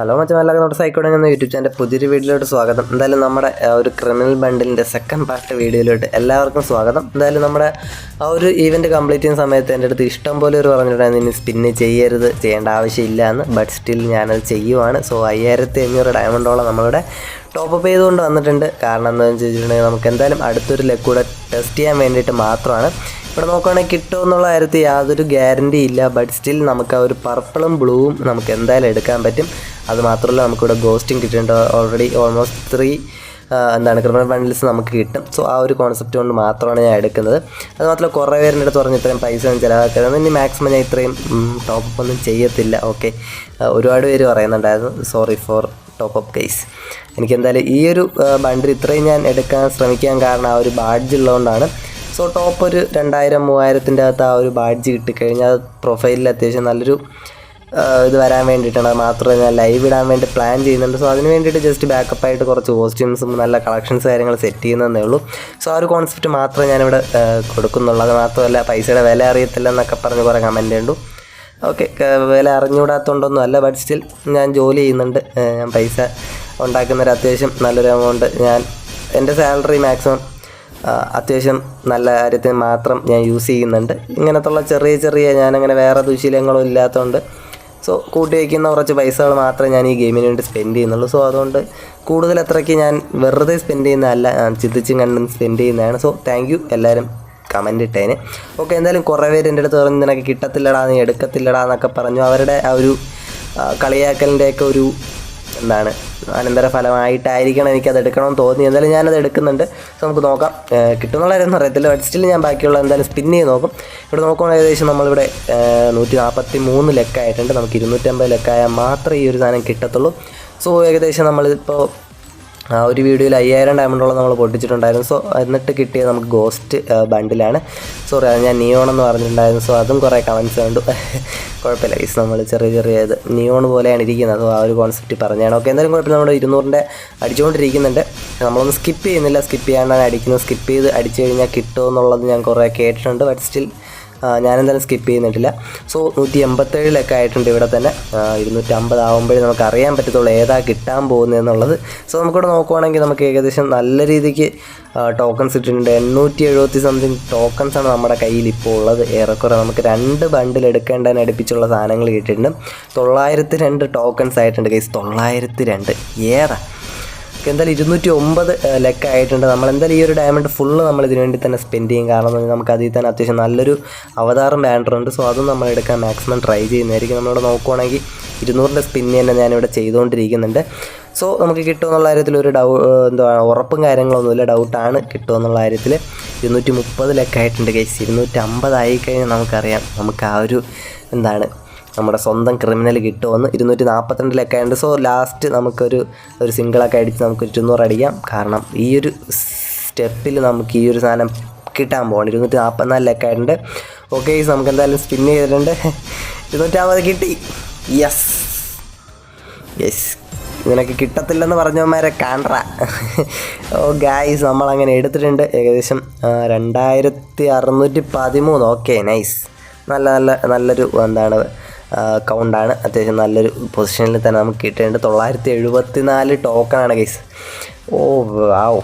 Hello മറ്റേ നമ്മുടെ സൈക്കോടെ എന്ന യൂട്യൂബ് ചാനൽ പുതിയൊരു വീഡിയോയിലോട്ട് സ്വാഗതം. എന്തായാലും നമ്മുടെ ഒരു ക്രിമിനൽ ബണ്ടിലിന്റെ സെക്കൻഡ് പാർട്ട് വീഡിയോയിലോട്ട് എല്ലാവർക്കും സ്വാഗതം. എന്തായാലും നമ്മുടെ ആ ഒരു ഈവന്റ് കംപ്ലീറ്റ് ചെയ്യുന്ന സമയത്ത് എന്റെ അടുത്ത് ഇഷ്ടം പോലെ ഒരു പറഞ്ഞിട്ടുണ്ടായിരുന്നു ഇനി സ്പിന്ന് ചെയ്യരുത് ചെയ്യേണ്ട ആവശ്യമില്ല എന്ന്. ബട്ട് സ്റ്റിൽ ഞാനത് ചെയ്യുവാണ്. സോ അയ്യായിരത്തി അഞ്ഞൂറ് ഡയമണ്ടോളം നമ്മളുടെ ടോപ്പ് അപ്പ് ചെയ്തുകൊണ്ട് വന്നിട്ടുണ്ട്. കാരണം എന്താണെന്ന് വെച്ചിട്ടുണ്ടെങ്കിൽ നമുക്ക് എന്തായാലും അടുത്തൊരു ലെഗ് കൂടെ ടെസ്റ്റ് ചെയ്യാൻ വേണ്ടിയിട്ട് മാത്രമാണ്. ഇവിടെ നോക്കുകയാണെങ്കിൽ കിട്ടുമോ എന്നുള്ള കാര്യത്തിൽ യാതൊരു ഗ്യാരണ്ടി ഇല്ല. ബട്ട് സ്റ്റിൽ നമുക്ക് ആ ഒരു പർപ്പിളും ബ്ലൂവും നമുക്ക് എന്തായാലും എടുക്കാൻ പറ്റും. അത് മാത്രമല്ല നമുക്കിവിടെ ഗോസ്റ്റിംഗ് കിട്ടിയിട്ടുണ്ട് ഓൾറെഡി ഓൾമോസ്റ്റ് ത്രീ എന്താണ് ക്രിമിനൽ ബണ്ടിൽസ് നമുക്ക് കിട്ടും. സോ ആ ഒരു കോൺസെപ്റ്റ് കൊണ്ട് മാത്രമാണ് ഞാൻ എടുക്കുന്നത്. അത് മാത്രമല്ല കുറേ പേരുടെ അടുത്ത് പറഞ്ഞ് ഇത്രയും പൈസ ഒന്നും ചിലവാക്കരുത്. ഇനി മാക്സിമം ഞാൻ ഇത്രയും ടോപ്പ് ഒന്നും ചെയ്യത്തില്ല. ഓക്കെ ഒരുപാട് പേര് പറയുന്നുണ്ടായിരുന്നു sorry for top up case എനിക്ക് എന്തായാലും ഈ ഒരു ബണ്ടിൽ ഇത്രയും ഞാൻ എടുക്കാൻ ശ്രമിക്കാൻ കാരണം ആ ഒരു ബാഡ്ജ് ഉള്ളതുകൊണ്ടാണ്. സോ ടോപ്പ് ഒരു രണ്ടായിരം മൂവായിരത്തിന്റെ അകത്ത് ആ ഒരു ബാഡ്ജ് കിട്ടിക്കഴിഞ്ഞാൽ പ്രൊഫൈലിൽ അത്യാവശ്യം നല്ലൊരു ഇത് വരാൻ വേണ്ടിയിട്ടാണ്. മാത്രമല്ല ഞാൻ ലൈവ് ഇടാൻ വേണ്ടി പ്ലാൻ ചെയ്യുന്നുണ്ട്. സോ അതിന് വേണ്ടിയിട്ട് ജസ്റ്റ് ബാക്കപ്പ് ആയിട്ട് കുറച്ച് കോസ്റ്റ്യൂംസും നല്ല കളക്ഷൻസ് കാര്യങ്ങൾ സെറ്റ് ചെയ്യുന്നതേ ഉള്ളൂ. സോ ആ ഒരു കോൺസെപ്റ്റ് മാത്രമേ ഞാനിവിടെ കൊടുക്കുന്നുള്ളൂ. അത് മാത്രമല്ല പൈസയുടെ വില അറിയത്തില്ല എന്നൊക്കെ പറഞ്ഞ് കുറേ കമന്റ് ഉണ്ട് ഓക്കെ വില അറിഞ്ഞുകൂടാത്തതുകൊണ്ടൊന്നും അല്ല ബട്ട് സ്റ്റിൽ ഞാൻ ജോലി ചെയ്യുന്നുണ്ട്. ഞാൻ പൈസ ഉണ്ടാക്കുന്നൊരു അത്യാവശ്യം നല്ലൊരു എമൗണ്ട് ഞാൻ എന്റെ സാലറി മാക്സിമം അത്യാവശ്യം നല്ല കാര്യത്തിന് മാത്രം ഞാൻ യൂസ് ചെയ്യുന്നുണ്ട്. ഇങ്ങനത്തുള്ള ചെറിയ ചെറിയ ഞാനങ്ങനെ വേറെ ദുശീലങ്ങളും ഇല്ലാത്തതുകൊണ്ട് സോ കൂട്ടി വയ്ക്കുന്ന കുറച്ച് പൈസകൾ മാത്രമേ ഞാൻ ഈ ഗെയിമിന് വേണ്ടി സ്പെൻഡ് ചെയ്യുന്നുള്ളൂ. സോ അതുകൊണ്ട് കൂടുതൽ അത്രയ്ക്ക് ഞാൻ വെറുതെ സ്പെൻഡ് ചെയ്യുന്നതല്ല. ചിന്തിച്ചും കണ്ടും സ്പെൻഡ് ചെയ്യുന്നതാണ്. സോ താങ്ക് യു എല്ലാവരും കമന്റ് ഇട്ടേന്. ഓക്കെ എന്തായാലും കുറേ പേര് എന്റെ അടുത്ത് പറഞ്ഞു നിനക്ക് കിട്ടത്തില്ലടാ നീ എടുക്കത്തില്ലടാ എന്നൊക്കെ പറഞ്ഞു. അവരുടെ ആ ഒരു കളിയാക്കലിന്റെയൊക്കെ ഒരു എന്താണ് അനന്തര ഫലമായിട്ടായിരിക്കണം എനിക്കത് എടുക്കണമെന്ന് തോന്നി. എന്തായാലും ഞാനത് എടുക്കുന്നുണ്ട്. സോ നമുക്ക് നോക്കാം. കിട്ടുന്നുള്ളതായിരുന്നു അറിയത്തില്ല ബട്ട് സ്റ്റിൽ ഞാൻ ബാക്കിയുള്ള എന്തായാലും സ്പിൻ ചെയ്ത് നോക്കും. ഇവിടെ നോക്കുമ്പോൾ ഏകദേശം നമ്മളിവിടെ നൂറ്റി നാൽപ്പത്തി മൂന്ന് ലെക്കായിട്ടുണ്ട്. നമുക്ക് ഇരുന്നൂറ്റമ്പത് ലെക്കായാൽ മാത്രമേ ഈ ഒരു സാധനം കിട്ടത്തുള്ളൂ. സോ ഏകദേശം നമ്മളിപ്പോൾ ആ ഒരു വീഡിയോയിൽ അയ്യായിരം ഡയമണ്ടോളം നമ്മൾ പൊട്ടിച്ചിട്ടുണ്ടായിരുന്നു. സോ എന്നിട്ട് കിട്ടിയത് നമുക്ക് ഗോസ്റ്റ് ബണ്ടിലാണ് സോറി അത് ഞാൻ നിയോൺ എന്ന് പറഞ്ഞിട്ടുണ്ടായിരുന്നു. സോ അതും കുറേ കമൻസ് കണ്ടു. കുഴപ്പമില്ല ഗൈസ് നമ്മൾ ചെറിയ ചെറിയ ഇത് നിയോൺ പോലെയാണ് ഇരിക്കുന്നത്. ആ ഒരു കോൺസെപ്റ്റ് പറഞ്ഞാണ് ഓക്കെ എന്തായാലും കുഴപ്പമില്ല. നമ്മുടെ ഇരുന്നൂറിന്റെ അടിച്ചുകൊണ്ടിരിക്കുന്നുണ്ട്. നമ്മളൊന്ന് സ്കിപ്പ് ചെയ്യുന്നില്ല. സ്കിപ്പ് ചെയ്യാണ്ടാണ് അടിക്കുന്നത്. സ്കിപ്പ് ചെയ്ത് അടിച്ചു കഴിഞ്ഞാൽ കിട്ടുമോ എന്നുള്ളത് ഞാൻ കുറേ കേട്ടിട്ടുണ്ട്. ബട്ട് സ്റ്റിൽ ഞാനെന്തായാലും സ്കിപ്പ് ചെയ്യുന്നിട്ടില്ല. സോ നൂറ്റി എൺപത്തേഴിലൊക്കെ ആയിട്ടുണ്ട് ഇവിടെ തന്നെ. ഇരുന്നൂറ്റി അമ്പത് ആകുമ്പോഴേ നമുക്ക് അറിയാൻ പറ്റത്തുള്ളൂ ഏതാ കിട്ടാൻ പോകുന്നതെന്നുള്ളത് സോ നമുക്കിവിടെ നോക്കുവാണെങ്കിൽ നമുക്ക് ഏകദേശം നല്ല രീതിക്ക് ടോക്കൺസ് ഇട്ടിട്ടുണ്ട്. എണ്ണൂറ്റി എഴുപത്തി സംതിങ് ടോക്കൺസ് ആണ് നമ്മുടെ കയ്യിൽ ഇപ്പോൾ ഉള്ളത്. ഏറെക്കുറെ നമുക്ക് രണ്ട് ബണ്ടിൽ എടുക്കേണ്ടതിന് അടുപ്പിച്ചുള്ള സാധനങ്ങൾ കിട്ടിയിട്ടുണ്ട്. തൊള്ളായിരത്തി രണ്ട് ടോക്കൺസ് ആയിട്ടുണ്ട് കേസ് തൊള്ളായിരത്തി രണ്ട്. ഏറെ. എന്തായാലും ഇരുന്നൂറ്റി ഒമ്പത് ലെക്ക് ആയിട്ടുണ്ട് നമ്മൾ എന്തായാലും ഈ ഒരു ഡയമണ്ട് ഫുള്ള് നമ്മൾ ഇതിനു വേണ്ടി തന്നെ സ്പെൻഡ് ചെയ്യും. കാരണം എന്ന് നമുക്ക് അതിൽ തന്നെ അത്യാവശ്യം നല്ലൊരു അവതാരം ബാൻഡറുണ്ട് സോ അതും നമ്മൾ എടുക്കാൻ മാക്സിമം ട്രൈ ചെയ്യുന്നതായിരിക്കും. നമ്മളിവിടെ നോക്കുവാണെങ്കിൽ ഇരുന്നൂറിന്റെ സ്പിന്ന് തന്നെ ഞാനിവിടെ ചെയ്തുകൊണ്ടിരിക്കുന്നുണ്ട്. സോ നമുക്ക് കിട്ടുമെന്നുള്ള കാര്യത്തിൽ ഒരു ഡൗ എന്താ ഉറപ്പും കാര്യങ്ങളൊന്നുമില്ല. ഡൗട്ടാണ് കിട്ടുമെന്നുള്ള കാര്യത്തിൽ. ഇരുന്നൂറ്റി മുപ്പത് ആയിട്ടുണ്ട് കേസ് ഇരുന്നൂറ്റി അമ്പതായി കഴിഞ്ഞാൽ നമുക്കറിയാം നമുക്ക് ആ ഒരു എന്താണ് നമ്മുടെ സ്വന്തം ക്രിമിനൽ കിട്ടുമെന്ന് ഇരുന്നൂറ്റി നാൽപ്പത്തിരണ്ടിലൊക്കെ ഉണ്ട് സോ ലാസ്റ്റ് നമുക്കൊരു ഒരു സിംഗിളൊക്കെ അടിച്ച് നമുക്ക് ഇരുന്നൂറ് അടിക്കാം. കാരണം ഈ ഒരു സ്റ്റെപ്പിൽ നമുക്ക് ഈ ഒരു സാധനം കിട്ടാൻ പോകണം ഇരുന്നൂറ്റി നാൽപ്പത്തിനാലിലൊക്കെ ഉണ്ട് ഓക്കെ നമുക്ക് എന്തായാലും സ്പിൻ ചെയ്തിട്ടുണ്ട്. ഇരുന്നൂറ്റാമത് കിട്ടി. യെസ് യെസ് നിനക്ക് കിട്ടത്തില്ലെന്ന് പറഞ്ഞവന്മാരെ കാണറ ഓ ഗായ്സ് നമ്മളങ്ങനെ എടുത്തിട്ടുണ്ട്. ഏകദേശം രണ്ടായിരത്തി അറുന്നൂറ്റി പതിമൂന്ന്. ഓക്കെ നൈസ് നല്ല നല്ല നല്ലൊരു എന്താണ് കൗണ്ടാണ് അത്യാവശ്യം നല്ലൊരു പൊസിഷനിൽ തന്നെ നമുക്ക് കിട്ടേണ്ടത് തൊള്ളായിരത്തി എഴുപത്തി നാല് ടോക്കണാണ് കേസ് ഓ വാവ്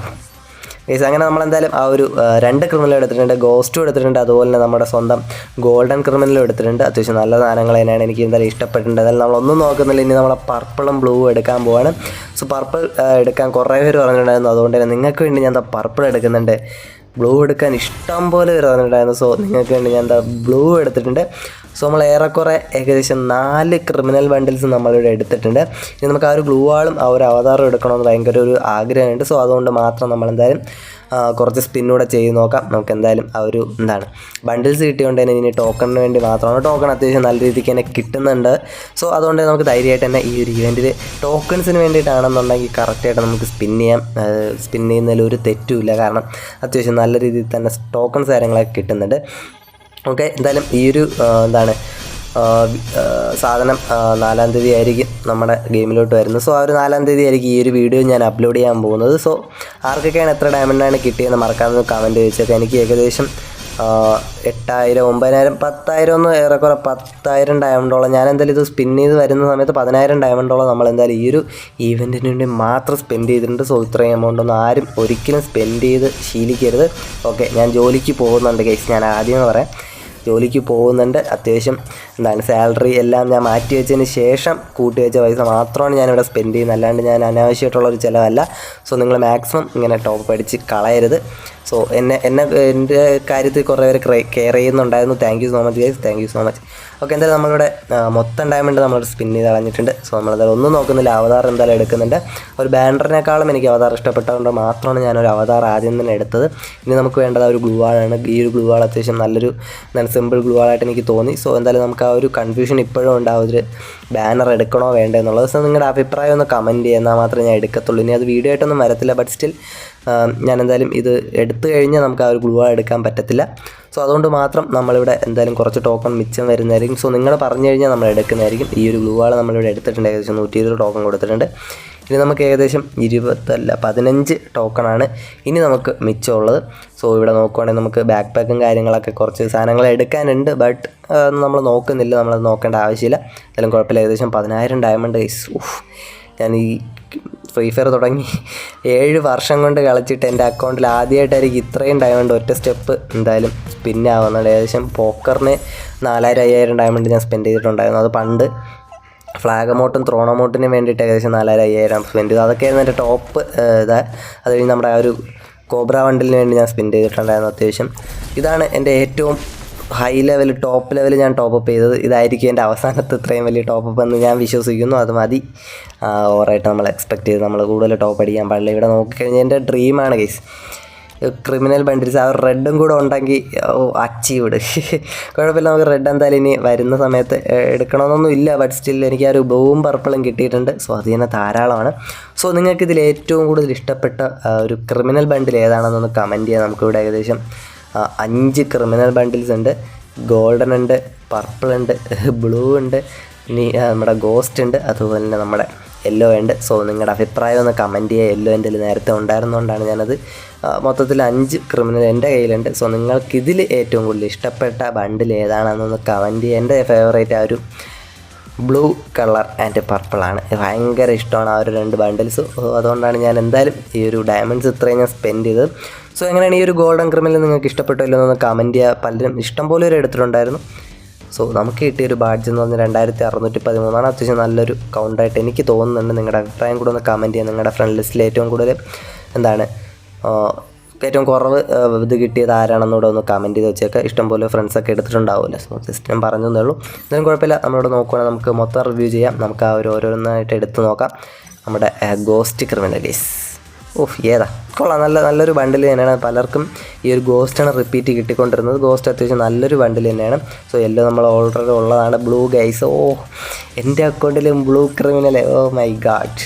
ഗൈസ് അങ്ങനെ നമ്മൾ എന്തായാലും ആ ഒരു രണ്ട് ക്രിമിനൽ എടുത്തിട്ടുണ്ട്. ഗോസ്റ്റും എടുത്തിട്ടുണ്ട്. അതുപോലെ തന്നെ നമ്മുടെ സ്വന്തം ഗോൾഡൻ ക്രിമിനലും എടുത്തിട്ടുണ്ട്. അത്യാവശ്യം നല്ല സാധനങ്ങൾ തന്നെയാണ് എനിക്ക് എന്തായാലും ഇഷ്ടപ്പെട്ടിട്ടുണ്ട്. അതായത് നമ്മളൊന്നും നോക്കുന്നില്ല. ഇനി നമ്മളെ പർപ്പിളും ബ്ലൂ എടുക്കാൻ പോവാണ്. സോ പർപ്പിൾ എടുക്കാൻ കുറേ പേര് പറഞ്ഞിട്ടുണ്ടായിരുന്നു. അതുകൊണ്ട് തന്നെ നിങ്ങൾക്ക് വേണ്ടി ഞാൻ പർപ്പിൾ എടുക്കുന്നുണ്ട്? ബ്ലൂ എടുക്കാൻ ഇഷ്ടം പോലെ വരുന്നുണ്ടായിരുന്നു സോ നിങ്ങൾക്ക് വേണ്ടി ഞാൻ എന്താ ബ്ലൂ എടുത്തിട്ടുണ്ട്. സോ നമ്മൾ ഏറെക്കുറെ ഏകദേശം നാല് ക്രിമിനൽ ബണ്ടിൽസ് നമ്മളിവിടെ എടുത്തിട്ടുണ്ട്. ഇനി നമുക്ക് ആ ഒരു ബ്ലൂ ആളും ആ ഒരു അവതാറും എടുക്കണമെന്ന് ഭയങ്കര ഒരു ആഗ്രഹമുണ്ട്. സോ അതുകൊണ്ട് മാത്രം നമ്മൾ എന്തായാലും കുറച്ച് സ്പിന്നൂടെ ചെയ്ത് നോക്കാം. നമുക്ക് എന്തായാലും ആ ഒരു എന്താണ് ബണ്ടിൽസ് കിട്ടിയോണ്ട് തന്നെ ഇനി ടോക്കണിന് വേണ്ടി മാത്രമാണ് ടോക്കൺ അത്യാവശ്യം നല്ല രീതിക്ക് തന്നെ കിട്ടുന്നുണ്ട്. സോ അതുകൊണ്ട് നമുക്ക് ധൈര്യമായിട്ട് തന്നെ ഈ ഒരു ഇവന്റിൽ ടോക്കൺസിന് വേണ്ടിയിട്ടാണെന്നുണ്ടെങ്കിൽ കറക്റ്റായിട്ട് നമുക്ക് സ്പിൻ ചെയ്യാം. സ്പിൻ ചെയ്യുന്നതിൽ ഒരു തെറ്റുമില്ല കാരണം അത്യാവശ്യം നല്ല രീതിയിൽ തന്നെ ടോക്കൺസ് കാര്യങ്ങളൊക്കെ കിട്ടുന്നുണ്ട്. ഓക്കെ എന്തായാലും ഈ ഒരു എന്താണ് സാധനം നാലാം തീയതി ആയിരിക്കും നമ്മുടെ ഗെയിമിലോട്ട് വരുന്നത്. സോ ആ ഒരു നാലാം തീയതി ആയിരിക്കും ഈ ഒരു വീഡിയോ ഞാൻ അപ്ലോഡ് ചെയ്യാൻ പോകുന്നത്. സോ ആർക്കൊക്കെയാണ് എത്ര ഡയമണ്ടാണ് കിട്ടിയെന്ന് മറക്കാമെന്ന് കമന്റ് ചോദിച്ചൊക്കെ എനിക്ക് ഏകദേശം എട്ടായിരം ഒമ്പതിനായിരം പത്തായിരം ഒന്ന് ഏറെക്കുറെ പത്തായിരം ഡയമണ്ടോളം ഞാൻ എന്തായാലും ഇത് സ്പിൻ ചെയ്ത് വരുന്ന സമയത്ത് പതിനായിരം ഡയമണ്ടോളം നമ്മൾ എന്തായാലും ഈ ഒരു ഈവന്റിന് വേണ്ടി മാത്രം സ്പെൻഡ് ചെയ്തിട്ടുണ്ട്. സോ ഇത്രയും എമൗണ്ട് ഒന്നും ആരും ഒരിക്കലും സ്പെൻഡ് ചെയ്ത് ശീലിക്കരുത്. ഓക്കെ ഞാൻ ജോലിക്ക് പോകുന്നുണ്ട് കേസ് ഞാൻ ആദ്യം പറയാം. ജോലിക്ക് പോകുന്നുണ്ട്. അത്യാവശ്യം എന്താണ് സാലറി എല്ലാം ഞാൻ മാറ്റി വെച്ചതിന് ശേഷം കൂട്ടി വെച്ച പൈസ മാത്രമാണ് ഞാനിവിടെ സ്പെൻഡ് ചെയ്യുന്നത്. അല്ലാണ്ട് ഞാൻ അനാവശ്യമായിട്ടുള്ളൊരു ചിലവല്ല. സോ നിങ്ങൾ മാക്സിമം ഇങ്ങനെ ടോപ്പ് അടിച്ച് കളയരുത്. സോ എന്നെ എന്നെ എന്റെ കാര്യത്തിൽ കുറേ പേര് കെയർ ചെയ്യുന്നുണ്ടായിരുന്നു. Thank you so much guys thank you so much okay എന്തായാലും നമ്മളിവിടെ മൊത്തം ഡയമണ്ട് നമ്മൾ സ്പിൻ ചെയ്ത് കളഞ്ഞിട്ടുണ്ട്. സോ നമ്മളത് ഒന്നും നോക്കുന്നില്ല. അവതാർ എന്തായാലും എടുക്കുന്നുണ്ട്. ഒരു ബാനറിനേക്കാളും എനിക്ക് അവതാർ ഇഷ്ടപ്പെട്ടതുകൊണ്ട് മാത്രമാണ് ഞാനൊരു അവതാർ ആദ്യം തന്നെ എടുത്തത്. ഇനി നമുക്ക് വേണ്ടത് ഒരു ഗ്ലൂ ആണ്. ഈ ഒരു ഗ്ലൂ ആൾ അത്യാവശ്യം നല്ലൊരു നല്ല സിമ്പിൾ ഗ്ലൂ ആളായിട്ട് എനിക്ക് തോന്നി. സോ എന്തായാലും നമുക്ക് ആ ഒരു കൺഫ്യൂഷൻ ഇപ്പോഴും ഉണ്ടാവും. ഒരു ബാനർ എടുക്കണോ വേണ്ടോ എന്നുള്ളത് നിങ്ങളുടെ അഭിപ്രായം ഒന്ന് കമന്റ് ചെയ്യുന്നാൽ മാത്രമേ ഞാൻ എടുക്കത്തുള്ളൂ. ഇനി അത് വീഡിയോ ആയിട്ടൊന്നും വരത്തില്ല ബട്ട് സ്റ്റിൽ ഞാൻ എന്തായാലും ഇത് എടുത്തു കഴിഞ്ഞാൽ നമുക്ക് ആ ഒരു ഗ്ലൂ എടുക്കാൻ പറ്റത്തില്ല. സോ അതുകൊണ്ട് മാത്രം നമ്മളിവിടെ എന്തായാലും കുറച്ച് ടോക്കൺ മിച്ചം വരുന്നതായിരിക്കും. സോ നിങ്ങൾ പറഞ്ഞു കഴിഞ്ഞാൽ നമ്മൾ എടുക്കുന്നതായിരിക്കും. ഈ ഒരു ഗ്ലൂ നമ്മൾ നമ്മളിവിടെ എടുത്തിട്ടുണ്ട്. ഏകദേശം നൂറ്റി ഇരുപത് ടോക്കൺ കൊടുത്തിട്ടുണ്ട്. ഇനി നമുക്ക് ഏകദേശം ഇരുപത്തല്ല പതിനഞ്ച് ടോക്കണാണ് ഇനി നമുക്ക് മിച്ചമുള്ളത്. സോ ഇവിടെ നോക്കുവാണെങ്കിൽ നമുക്ക് ബാക്ക് പാക്കും കാര്യങ്ങളൊക്കെ കുറച്ച് സാധനങ്ങൾ എടുക്കാനുണ്ട് ബട്ട് നമ്മൾ നോക്കുന്നില്ല നമ്മളത് നോക്കേണ്ട ആവശ്യമില്ല. എന്തായാലും കുഴപ്പമില്ല ഏകദേശം പതിനായിരം ഡയമണ്ട് ഐസ് ഉഫ് ഞാൻ ഈ ഫ്രീ ഫയർ തുടങ്ങി ഏഴ് വർഷം കൊണ്ട് കളിച്ചിട്ട് എന്റെ അക്കൗണ്ടിൽ ആദ്യമായിട്ടായിരിക്കും ഇത്രയും ഡയമണ്ട് ഒറ്റ സ്റ്റെപ്പ് എന്തായാലും സ്പിന്നാവുന്നുണ്ട് ഏകദേശം പോക്കറിന് നാലായിരം അയ്യായിരം ഡയമണ്ട് ഞാൻ സ്പെൻഡ് ചെയ്തിട്ടുണ്ടായിരുന്നു. അത് പണ്ട് ഫ്ലാഗ് അമൗട്ടും ത്രോൺ അമൗണ്ടിനും വേണ്ടിയിട്ട് ഏകദേശം നാലായിരം അയ്യായിരം സ്പെൻഡ് അതൊക്കെയായിരുന്നു എന്റെ ടോപ്പ് ഇതാ. അത് കഴിഞ്ഞ് നമ്മുടെ ആ ഒരു കോബ്ര വണ്ടിന് വേണ്ടി ഞാൻ സ്പെൻഡ് ചെയ്തിട്ടുണ്ടായിരുന്നു അത്യാവശ്യം. ഇതാണ് എന്റെ ഏറ്റവും ഹൈ ലെവൽ ടോപ്പ് ലെവൽ ഞാൻ ടോപ്പ് അപ്പ് ചെയ്തത്. ഇതായിരിക്കും എന്റെ അവസാനത്തെ ഇത്രയും വലിയ ടോപ്പ് അപ്പ് എന്ന് ഞാൻ വിശ്വസിക്കുന്നു. അത് മതി. ഓവറായിട്ട് നമ്മൾ എക്സ്പെക്ട് ചെയ്ത് നമ്മൾ കൂടുതൽ ടോപ്പ് അടിക്കാൻ പാടില്ല. ഇവിടെ നോക്കിക്കഴിഞ്ഞാൽ എന്റെ ഡ്രീമാണ് ഗൈസ് ക്രിമിനൽ ബണ്ടിൽസ് ആ റെഡും കൂടെ ഉണ്ടെങ്കിൽ ഓ അച്ചീവ്ഡ് കുഴപ്പമില്ല നമുക്ക് റെഡ് എന്തായാലും ഇനി വരുന്ന സമയത്ത് എടുക്കണമെന്നൊന്നും ഇല്ല ബട്ട് സ്റ്റിൽ എനിക്ക് ആ ഒരു ബവും പർപ്പിളും കിട്ടിയിട്ടുണ്ട്. സോ ധാരാളമാണ്. സോ നിങ്ങൾക്ക് ഇതിൽ ഏറ്റവും കൂടുതൽ ഇഷ്ടപ്പെട്ട ഒരു ക്രിമിനൽ ബണ്ടിൽ ഏതാണെന്നൊന്ന് കമന്റ് ചെയ്യാം. നമുക്കിവിടെ ഏകദേശം അഞ്ച് ക്രിമിനൽ ബണ്ടിൽസ് ഉണ്ട്. ഗോൾഡൻ ഉണ്ട് പർപ്പിൾ ഉണ്ട് ബ്ലൂ ഉണ്ട് ഇനി നമ്മുടെ ഗോസ്റ്റ് ഉണ്ട് അതുപോലെ തന്നെ നമ്മുടെ യെല്ലോ ഉണ്ട് സോ നിങ്ങളുടെ അഭിപ്രായം ഒന്ന് കമന്റ് ചെയ്യുക. യെല്ലോ എന്റെ നേരത്തെ ഉണ്ടായിരുന്നുകൊണ്ടാണ് ഞാനത് മൊത്തത്തിൽ അഞ്ച് ക്രിമിനൽ എന്റെ കയ്യിലുണ്ട്. സോ നിങ്ങൾക്കിതിൽ ഏറ്റവും കൂടുതൽ ഇഷ്ടപ്പെട്ട ബണ്ടിൽ ഏതാണെന്നൊന്ന് കമന്റ് ചെയ്യുക. എന്റെ ഫേവറേറ്റ് ആ ഒരു ബ്ലൂ കളർ ആൻഡ് പർപ്പിളാണ് ഭയങ്കര ഇഷ്ടമാണ് ആ ഒരു രണ്ട് ബണ്ടിൽസ് അതുകൊണ്ടാണ് ഞാൻ എന്തായാലും ഈ ഒരു ഡയമണ്ട്സ് ഇത്രയും ഞാൻ സ്പെൻഡ് ചെയ്തത്. സോ എങ്ങനെയാണ് ഈ ഒരു ഗോൾഡൻ ക്രിമിനൽ നിങ്ങൾക്ക് ഇഷ്ടപ്പെട്ടില്ലെന്നൊന്ന് കമന്റ് ചെയ്യുക. പലരും ഇഷ്ടം പോലെ ഒരു എടുത്തിട്ടുണ്ടായിരുന്നു. സോ നമുക്ക് കിട്ടിയ ഒരു ബാഡ്ജ് എന്ന് പറഞ്ഞാൽ രണ്ടായിരത്തി അറുന്നൂറ്റി പതിമൂന്നാണ് അത്യാവശ്യം നല്ലൊരു കൗണ്ടായിട്ട് എനിക്ക് തോന്നുന്നുണ്ട്. നിങ്ങളുടെ അഭിപ്രായം കൂടെ ഒന്ന് കമന്റ് ചെയ്യുക. നിങ്ങളുടെ ഫ്രണ്ട് ലിസ്റ്റിൽ ഏറ്റവും കൂടുതൽ എന്താണ് ഏറ്റവും കുറവ് ഇത് കിട്ടിയത് ആരാണെന്നൂടെ ഒന്ന് കമന്റ് ചെയ്ത് വെച്ചേക്കുക ഇഷ്ടംപോലെ ഫ്രണ്ട്സൊക്കെ എടുത്തിട്ടുണ്ടാവില്ല സോ ജസ്റ്റ് ഞാൻ പറഞ്ഞു തന്നേ ഉള്ളൂ. എന്തായാലും കുഴപ്പമില്ല. നമ്മളിവിടെ നോക്കുവാണെങ്കിൽ നമുക്ക് മൊത്തം റിവ്യൂ ചെയ്യാം. നമുക്ക് ആ ഒരു ഓരോന്നായിട്ട് എടുത്ത് നോക്കാം. നമ്മുടെ ഗോസ്റ്റ് ക്രിമിനലീസ് ഓഹ് ഏതാ? കൊള്ളാം. നല്ല നല്ലൊരു ബണ്ടിൽ തന്നെയാണ് പലർക്കും ഈ ഒരു ഗോസ്റ്റാണ് റിപ്പീറ്റ് കിട്ടിക്കൊണ്ടിരുന്നത്. ഗോസ്റ്റ് അത്യാവശ്യം നല്ലൊരു ബണ്ടിൽ തന്നെയാണ്. സോ എല്ലോ നമ്മൾ ഓൾറെഡി ഉള്ളതാണ്. ബ്ലൂ ഗൈസ് ഓ എന്റെ അക്കൗണ്ടിലും blue criminal oh my god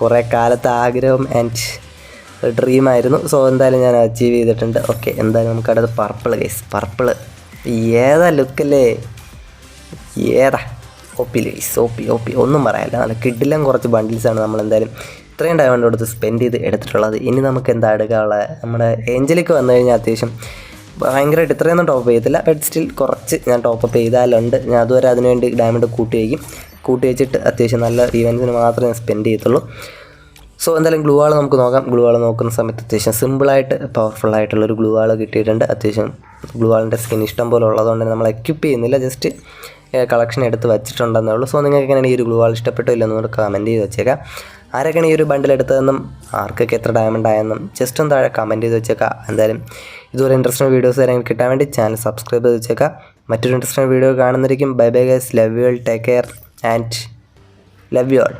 കുറേ കാലത്തെ ആഗ്രഹം ആൻഡ് ഡ്രീമായിരുന്നു സോ എന്തായാലും ഞാൻ അച്ചീവ് ചെയ്തിട്ടുണ്ട്. ഓക്കെ എന്തായാലും നമുക്ക് അടുത്ത് പർപ്പിൾ ഗൈസ് പർപ്പിൾ ഏതാ ലുക്കല്ലേ ഏതാ? ഒപ്പി ലൈസ് ഒപ്പി ഒ പി ഒ പി ഒന്നും പറയാനില്ല നല്ല കിഡിലും കുറച്ച് ബണ്ടിൽസാണ് നമ്മൾ എന്തായാലും ഇത്രയും ഡയമണ്ട് കൊടുത്ത് സ്പെൻഡ് ചെയ്ത് എടുത്തിട്ടുള്ളത്. ഇനി നമുക്ക് എന്താ എടുക്കാനുള്ളത്? നമ്മുടെ ഏഞ്ചലിക്ക് വന്നു കഴിഞ്ഞാൽ അത്യാവശ്യം ഭയങ്കരമായിട്ട് ഇത്രയൊന്നും ടോപ്പ് ചെയ്തില്ല ബട്ട് സ്റ്റിൽ കുറച്ച് ഞാൻ ടോപ്പ് അപ്പ് ചെയ്താലുണ്ട്. ഞാൻ അതുവരെ അതിനുവേണ്ടി ഡയമണ്ട് കൂട്ടി വയ്ക്കും. കൂട്ടി വെച്ചിട്ട് അത്യാവശ്യം നല്ല ഈവൻസിന് മാത്രമേ ഞാൻ സ്പെൻഡ് ചെയ്യത്തുള്ളൂ. സോ എന്തായാലും ഗ്ലൂ ആൾ നമുക്ക് നോക്കാം. ഗ്ലൂ ആൾ നോക്കുന്ന സമയത്ത് അത്യാവശ്യം സിമ്പിളായിട്ട് പവർഫുൾ ആയിട്ടുള്ളൊരു ഗ്ലൂ ആൾ കിട്ടിയിട്ടുണ്ട്. അത്യാവശ്യം ഗ്ലൂ ആളിന്റെ സ്കിൻ ഇഷ്ടം പോലെ ഉള്ളതുകൊണ്ട് തന്നെ നമ്മൾ എക്യുപ്പ് ചെയ്യുന്നില്ല. ജസ്റ്റ് കളക്ഷൻ എടുത്ത് വെച്ചിട്ടുണ്ടെന്നേ ഉള്ളൂ. സോ നിങ്ങൾക്ക് എങ്ങനെയാണ് ഈ ഒരു ഗ്ലൂ ആൾ ഇഷ്ടപ്പെട്ടോ ഇല്ലെന്ന് കൂടെ കമന്റ് ചെയ്ത് വെച്ചേക്കാം. ആരൊക്കെയാണ് ഈ ഒരു ബണ്ടിൽ എടുത്തതെന്നും ആർക്കൊക്കെ എത്ര ഡയമണ്ട് ആയെന്നും ജസ്റ്റ് ഒന്ന് താഴെ കമന്റ് ചെയ്ത് വെച്ചേക്കാം. എന്തായാലും ഇതുപോലെ ഇൻട്രസ്റ്റിംഗ് വീഡിയോസ് കാര്യങ്ങൾ കിട്ടാൻ വേണ്ടി ചാനൽ സബ്സ്ക്രൈബ് ചെയ്ത് വെച്ചേക്കാം. മറ്റൊരു interesting video കാണുന്നതായിരിക്കും. Bye bye guys love you take care and love you all